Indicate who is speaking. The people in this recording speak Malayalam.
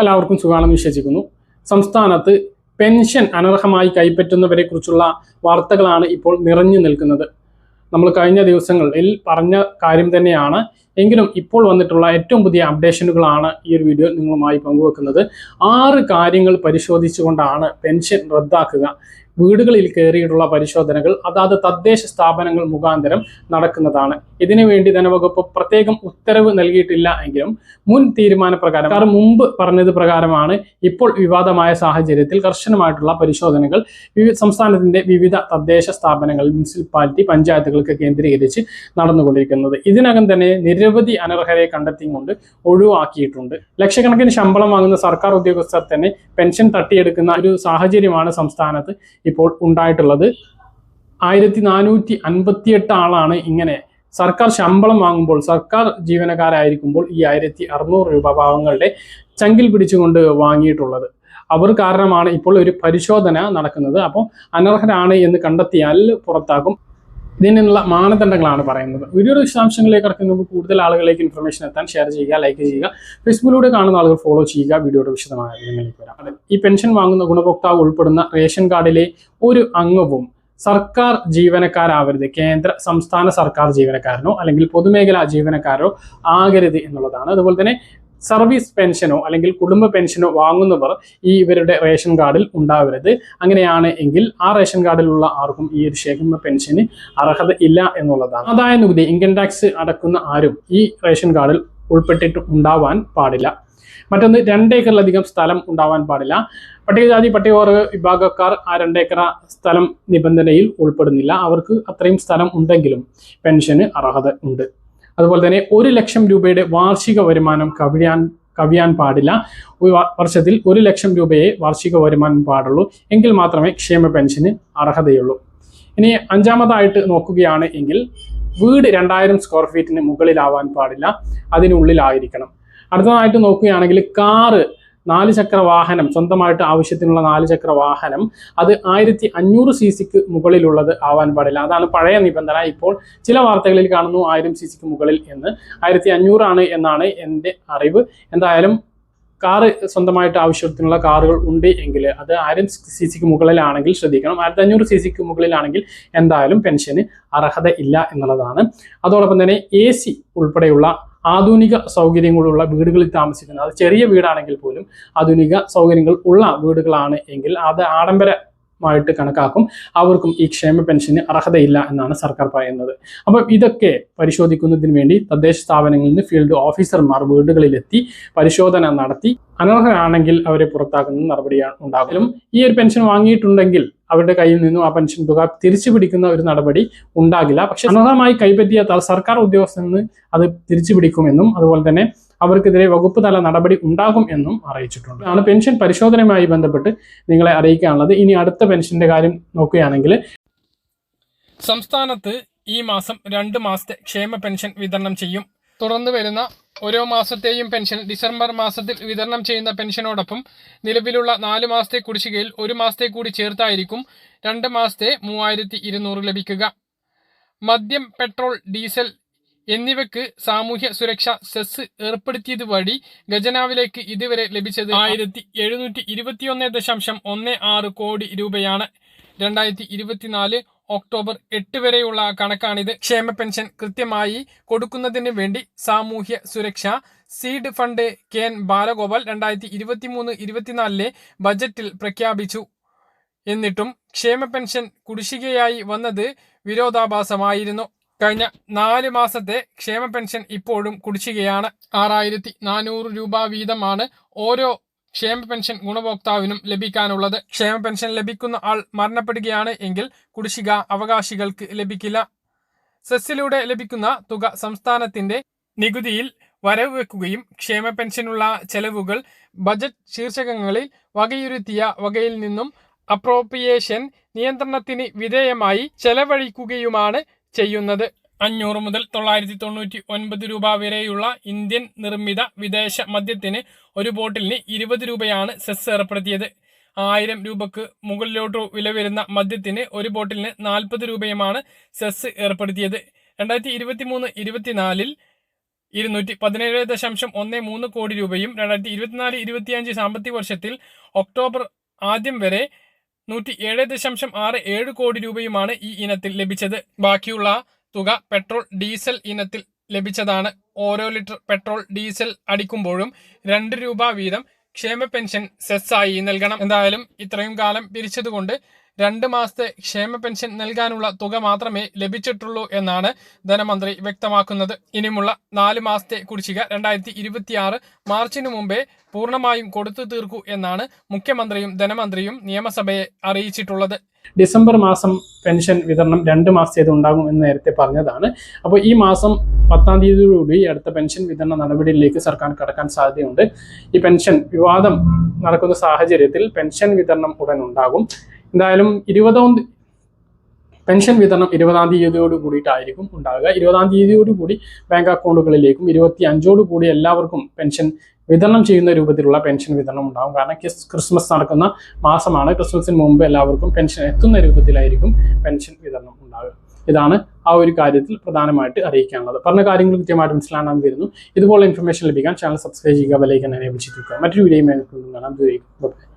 Speaker 1: എല്ലാവർക്കും സുഖാണെന്ന് വിശ്വസിക്കുന്നു. സംസ്ഥാനത്ത് പെൻഷൻ അനർഹമായി കൈപ്പറ്റുന്നവരെ കുറിച്ചുള്ള വാർത്തകളാണ് ഇപ്പോൾ നിറഞ്ഞു നിൽക്കുന്നത്. നമ്മൾ കഴിഞ്ഞ ദിവസങ്ങളിൽ പറഞ്ഞ കാര്യം തന്നെയാണ്. എങ്കിലും ഇപ്പോൾ വന്നിട്ടുള്ള ഏറ്റവും പുതിയ അപ്ഡേഷനുകളാണ് ഈ ഒരു വീഡിയോ നിങ്ങളുമായി പങ്കുവെക്കുന്നത്. ആറ് കാര്യങ്ങൾ പരിശോധിച്ചുകൊണ്ടാണ് പെൻഷൻ റദ്ദാക്കുക. വീടുകളിൽ കയറിയിട്ടുള്ള പരിശോധനകൾ അതാത് തദ്ദേശ സ്ഥാപനങ്ങൾ മുഖാന്തരം നടക്കുന്നതാണ്. ഇതിനുവേണ്ടി ധനവകുപ്പ് പ്രത്യേകം ഉത്തരവ് നൽകിയിട്ടില്ല എങ്കിലും മുൻ തീരുമാനപ്രകാരം കാരണം മുമ്പ് പറഞ്ഞത് പ്രകാരമാണ് ഇപ്പോൾ വിവാദമായ സാഹചര്യത്തിൽ കർശനമായിട്ടുള്ള പരിശോധനകൾ വിവിധ സംസ്ഥാനത്തിന്റെ വിവിധ തദ്ദേശ സ്ഥാപനങ്ങൾ മുനിസിപ്പാലിറ്റി പഞ്ചായത്തുകൾക്ക് കേന്ദ്രീകരിച്ച് നടന്നുകൊണ്ടിരിക്കുന്നത്. ഇതിനകം തന്നെ നിരവധി അനർഹരെ കണ്ടെത്തിക്കൊണ്ട് ഒഴിവാക്കിയിട്ടുണ്ട്. ലക്ഷക്കണക്കിന് ശമ്പളം വാങ്ങുന്ന സർക്കാർ ഉദ്യോഗസ്ഥർ തന്നെ പെൻഷൻ തട്ടിയെടുക്കുന്ന ഒരു സാഹചര്യമാണ് സംസ്ഥാനത്ത് ഇപ്പോൾ ഉണ്ടായിട്ടുള്ളത്. ആയിരത്തി നാനൂറ്റി അൻപത്തിയെട്ട് ആളാണ് ഇങ്ങനെ. സർക്കാർ ശമ്പളം വാങ്ങുമ്പോൾ സർക്കാർ ജീവനക്കാരായിരിക്കുമ്പോൾ ഈ ആയിരത്തി അറുന്നൂറ് രൂപ പാവങ്ങളുടെ ചങ്കിൽ പിടിച്ചുകൊണ്ട് വാങ്ങിയിട്ടുള്ളത്. അവർ കാരണമാണ് ഇപ്പോൾ ഒരു പരിശോധന നടക്കുന്നത്. അപ്പോൾ അനർഹരാണ് എന്ന് കണ്ടെത്തിയാൽ പുറത്താക്കും ഇതിനുള്ള മാനദണ്ഡങ്ങളാണ് പറയുന്നത്. വീഡിയോയുടെ വിശദാംശങ്ങളിലേക്ക് കടക്കുന്നതിന് കൂടുതൽ ആളുകളിലേക്ക് ഇൻഫർമേഷൻ എത്താൻ ഷെയർ ചെയ്യുക ലൈക്ക് ചെയ്യുക ഫേസ്ബുക്കിലൂടെ കാണുന്ന ആളുകൾ ഫോളോ ചെയ്യുക വീഡിയോയുടെ വിശദമായ വിവരങ്ങളിലേക്ക് വരാം. ഈ പെൻഷൻ വാങ്ങുന്ന ഗുണഭോക്താവ് ഉൾപ്പെടുന്ന റേഷൻ കാർഡിലെ ഒരു അംഗവും സർക്കാർ ജീവനക്കാരാവരുത്. കേന്ദ്ര സംസ്ഥാന സർക്കാർ ജീവനക്കാരനോ അല്ലെങ്കിൽ പൊതുമേഖലാ ജീവനക്കാരോ ആകരുത് എന്നുള്ളതാണ്. അതുപോലെ തന്നെ സർവീസ് പെൻഷനോ അല്ലെങ്കിൽ കുടുംബ പെൻഷനോ വാങ്ങുന്നവർ ഈ ഇവരുടെ റേഷൻ കാർഡിൽ ഉണ്ടാവരുത്. അങ്ങനെയാണ് എങ്കിൽ ആ റേഷൻ കാർഡിലുള്ള ആർക്കും ഈ ഒരു ശേഖരണ പെൻഷന് അർഹത ഇല്ല എന്നുള്ളതാണ്. ആദായ നികുതി ഇൻകം ടാക്സ് അടക്കുന്ന ആരും ഈ റേഷൻ കാർഡിൽ ഉൾപ്പെട്ടിട്ട് ഉണ്ടാവാൻ പാടില്ല. മറ്റൊന്ന് രണ്ടേക്കറിലധികം സ്ഥലം ഉണ്ടാവാൻ പാടില്ല. പട്ടികജാതി പട്ടികവർഗ വിഭാഗക്കാർ ആ രണ്ടേക്കറ സ്ഥലം നിബന്ധനയിൽ ഉൾപ്പെടുന്നില്ല. അവർക്ക് അത്രയും സ്ഥലം ഉണ്ടെങ്കിലും പെൻഷന് അർഹത ഉണ്ട്. അതുപോലെ തന്നെ ഒരു ലക്ഷം രൂപയുടെ വാർഷിക വരുമാനം കവിയാൻ കവിയാൻ പാടില്ല. വർഷത്തിൽ ഒരു ലക്ഷം രൂപയെ വാർഷിക വരുമാനം പാടുള്ളൂ. എങ്കിൽ മാത്രമേ ക്ഷേമ പെൻഷന് അർഹതയുള്ളൂ. ഇനി അഞ്ചാമതായിട്ട് നോക്കുകയാണ് എങ്കിൽ വീട് രണ്ടായിരം സ്ക്വയർ ഫീറ്റിന് മുകളിലാവാൻ പാടില്ല. അതിനുള്ളിലായിരിക്കണം. അടുത്തതായിട്ട് നോക്കുകയാണെങ്കിൽ കാറ് നാല് ചക്ര വാഹനം സ്വന്തമായിട്ട് ആവശ്യത്തിനുള്ള നാല് ചക്ര വാഹനം അത് ആയിരത്തി അഞ്ഞൂറ് സി സിക്ക് മുകളിലുള്ളത് ആവാൻ പാടില്ല. അതാണ് പഴയ നിബന്ധന. ഇപ്പോൾ ചില വാർത്തകളിൽ കാണുന്നു ആയിരം സി സിക്ക് മുകളിൽ എന്ന്. ആയിരത്തി അഞ്ഞൂറാണ് എന്നാണ് എന്റെ അറിവ്. എന്തായാലും കാറ് സ്വന്തമായിട്ട് ആവശ്യത്തിനുള്ള കാറുകൾ ഉണ്ട് എങ്കിൽ അത് ആയിരം സി സിക്ക് മുകളിലാണെങ്കിൽ ശ്രദ്ധിക്കണം. ആയിരത്തി അഞ്ഞൂറ് സി സിക്ക് മുകളിലാണെങ്കിൽ എന്തായാലും പെൻഷന് അർഹത ഇല്ല എന്നുള്ളതാണ്. അതോടൊപ്പം തന്നെ എ സി ഉൾപ്പെടെയുള്ള ആധുനിക സൗകര്യങ്ങളുള്ള വീടുകളിൽ താമസിക്കുന്ന അത് ചെറിയ വീടാണെങ്കിൽ പോലും ആധുനിക സൗകര്യങ്ങൾ ഉള്ള വീടുകളാണ് എങ്കിൽ അത് ആഡംബര മായിട്ട് കണക്കാക്കും. അവർക്കും ഈ ക്ഷേമ പെൻഷന് അർഹതയില്ല എന്നാണ് സർക്കാർ പറയുന്നത്. അപ്പം ഇതൊക്കെ പരിശോധിക്കുന്നതിന് വേണ്ടി തദ്ദേശ സ്ഥാപനങ്ങളിൽ നിന്ന് ഫീൽഡ് ഓഫീസർമാർ വീടുകളിലെത്തി പരിശോധന നടത്തി അനർഹരാണെങ്കിൽ അവരെ പുറത്താക്കുന്ന നടപടിയാണ് ഉണ്ടാകും ഈ ഒരു പെൻഷൻ വാങ്ങിയിട്ടുണ്ടെങ്കിൽ അവരുടെ കയ്യിൽ നിന്നും ആ പെൻഷൻ തുക തിരിച്ചു പിടിക്കുന്ന ഒരു നടപടി ഉണ്ടാകില്ല. പക്ഷെ അനർഹമായി കൈപ്പറ്റിയ സർക്കാർ ഉദ്യോഗസ്ഥരിൽ നിന്ന് അത് തിരിച്ചു പിടിക്കുമെന്നും അതുപോലെ തന്നെ അവർക്കെതിരെ വകുപ്പ് തല നടപടി ഉണ്ടാകും എന്നും അറിയിച്ചിട്ടുണ്ട്. ആണ് പെൻഷൻ പരിശോധനയുമായി ബന്ധപ്പെട്ട് നിങ്ങളെ അറിയിക്കാനുള്ളത്. ഇനി അടുത്ത പെൻഷന്റെ കാര്യം നോക്കുകയാണെങ്കിൽ സംസ്ഥാനത്ത് ഈ മാസം രണ്ട് മാസത്തെ ക്ഷേമ പെൻഷൻ വിതരണം ചെയ്യും. തുടർന്ന് വരുന്ന ഓരോ മാസത്തെയും പെൻഷൻ ഡിസംബർ മാസത്തിൽ വിതരണം ചെയ്യുന്ന പെൻഷനോടൊപ്പം നിലവിലുള്ള നാല് മാസത്തെ കുടിശ്ശികയിൽ ഒരു മാസത്തെ കൂടി ചേർത്തായിരിക്കും രണ്ട് മാസത്തെ മൂവായിരത്തി ഇരുന്നൂറ് ലഭിക്കുക. മദ്യം പെട്രോൾ ഡീസൽ എന്നിവയ്ക്ക് സാമൂഹ്യ സുരക്ഷ സെസ് ഏർപ്പെടുത്തിയത് വഴി ഖജനാവിലേക്ക് ഇതുവരെ ലഭിച്ചത് ആയിരത്തി എഴുന്നൂറ്റി ഇരുപത്തിയൊന്ന് ദശാംശം ഒന്ന് ആറ് കോടി രൂപയാണ്. രണ്ടായിരത്തി ഇരുപത്തിനാല് ഒക്ടോബർ എട്ട് വരെയുള്ള കണക്കാണിത്. ക്ഷേമ പെൻഷൻ കൃത്യമായി കൊടുക്കുന്നതിന് വേണ്ടി സാമൂഹ്യ സുരക്ഷ seed fund K N Balagopal രണ്ടായിരത്തി ഇരുപത്തിമൂന്ന് ഇരുപത്തിനാലിലെ ബജറ്റിൽ പ്രഖ്യാപിച്ചു. എന്നിട്ടും ക്ഷേമ പെൻഷൻ കുടിശ്ശികയായി വന്നത് വിരോധാഭാസമായിരുന്നു. കഴിഞ്ഞ നാല് മാസത്തെ ക്ഷേമ പെൻഷൻ ഇപ്പോഴും കുടിശ്ശികയാണ്. ആറായിരത്തി നാനൂറ് രൂപ വീതമാണ് ഓരോ ക്ഷേമ പെൻഷൻ ഗുണഭോക്താവിനും ലഭിക്കാനുള്ളത്. ക്ഷേമ പെൻഷൻ ലഭിക്കുന്ന ആൾ മരണപ്പെടുകയാണ് എങ്കിൽ കുടിശ്ശിക അവകാശികൾക്ക് ലഭിക്കില്ല. സെസ്സിലൂടെ ലഭിക്കുന്ന തുക സംസ്ഥാനത്തിന്റെ നികുതിയിൽ വരവ് വെക്കുകയും ക്ഷേമ പെൻഷനുള്ള ചെലവുകൾ ബജറ്റ് ശീർഷകങ്ങളിൽ വകയിരുത്തിയ വകയിൽ നിന്നും അപ്രോപ്രിയേഷൻ നിയന്ത്രണത്തിന് വിധേയമായി ചെലവഴിക്കുകയുമാണ് ചെയ്യുന്നത്. അഞ്ഞൂറ് മുതൽ തൊള്ളായിരത്തി തൊണ്ണൂറ്റി ഒൻപത് രൂപ വരെയുള്ള ഇന്ത്യൻ നിർമ്മിത വിദേശ മദ്യത്തിന് ഒരു ബോട്ടിലിന് ഇരുപത് രൂപയാണ് സെസ് ഏർപ്പെടുത്തിയത്. ആയിരം രൂപക്ക് മുകളിലോട്ട് വില വരുന്ന മദ്യത്തിന് ഒരു ബോട്ടിലിന് നാൽപ്പത് രൂപയുമാണ് സെസ് ഏർപ്പെടുത്തിയത്. രണ്ടായിരത്തി ഇരുപത്തി മൂന്ന് ഇരുപത്തിനാലിൽ
Speaker 2: ഇരുന്നൂറ്റി പതിനേഴ് ദശാംശം ഒന്ന് മൂന്ന് കോടി രൂപയും രണ്ടായിരത്തി ഇരുപത്തിനാല് ഇരുപത്തിയഞ്ച് സാമ്പത്തിക വർഷത്തിൽ ഒക്ടോബർ ആദ്യം വരെ നൂറ്റി ഏഴ് ദശാംശം ആറ് ഏഴ് കോടി രൂപയുമാണ് ഈ ഇനത്തിൽ ലഭിച്ചത്. ബാക്കിയുള്ള തുക പെട്രോൾ ഡീസൽ ഇനത്തിൽ ലഭിച്ചതാണ്. ഓരോ ലിറ്റർ പെട്രോൾ ഡീസൽ അടിക്കുമ്പോഴും രണ്ട് രൂപ വീതം ക്ഷേമ പെൻഷൻ സെസ്സായി നൽകണം. എന്തായാലും ഇത്രയും കാലം പിരിച്ചതുകൊണ്ട് രണ്ട് മാസത്തെ ക്ഷേമ പെൻഷൻ നൽകാനുള്ള തുക മാത്രമേ ലഭിച്ചിട്ടുള്ളൂ എന്നാണ് ധനമന്ത്രി വ്യക്തമാക്കുന്നത്. ഇനിയുമുള്ള നാല് മാസത്തെ കുടിശ്ശിക രണ്ടായിരത്തി ഇരുപത്തിയാറ് മാർച്ചിനു മുമ്പേ പൂർണമായും കൊടുത്തു തീർക്കൂ എന്നാണ് മുഖ്യമന്ത്രിയും ധനമന്ത്രിയും നിയമസഭയെ അറിയിച്ചിട്ടുള്ളത്.
Speaker 1: ഡിസംബർ മാസം പെൻഷൻ വിതരണം രണ്ട് മാസത്തേത് ഉണ്ടാകും എന്ന് നേരത്തെ പറഞ്ഞതാണ്. അപ്പോൾ ഈ മാസം പത്താം തീയതിയോടുകൂടി അടുത്ത പെൻഷൻ വിതരണ നടപടിയിലേക്ക് സർക്കാർ കടക്കാൻ സാധ്യതയുണ്ട്. ഈ പെൻഷൻ വിവാദം നടക്കുന്ന സാഹചര്യത്തിൽ പെൻഷൻ വിതരണം ഉടൻ ഉണ്ടാകും. എന്തായാലും ഇരുപതാം പെൻഷൻ വിതരണം ഇരുപതാം തീയതിയോട് കൂടിയിട്ടായിരിക്കും ഉണ്ടാകുക ഇരുപതാം തീയതിയോട് കൂടി ബാങ്ക് അക്കൗണ്ടുകളിലേക്കും ഇരുപത്തി അഞ്ചോട് കൂടി എല്ലാവർക്കും പെൻഷൻ വിതരണം ചെയ്യുന്ന രൂപത്തിലുള്ള പെൻഷൻ വിതരണം ഉണ്ടാകും കാരണം ക്രിസ്- ക്രിസ്മസ് നടക്കുന്ന മാസമാണ്. ക്രിസ്മസിന് മുമ്പ് എല്ലാവർക്കും പെൻഷൻ എത്തുന്ന രൂപത്തിലായിരിക്കും പെൻഷൻ വിതരണം ഉണ്ടാകുക ഇതാണ് ആ ഒരു കാര്യത്തിൽ പ്രധാനമായിട്ട് അറിയിക്കാനുള്ളത്. പറഞ്ഞ കാര്യങ്ങൾ കൃത്യമായിട്ട് മനസ്സിലാക്കാൻ വരുന്നു. ഇതുപോലെ ഇൻഫർമേഷൻ ലഭിക്കാൻ ചാനൽ സബ്സ്ക്രൈബ് ചെയ്യുക വിലയിക്കാൻ എനേബിൾ മറ്റൊരു വീഡിയോ കാണാം.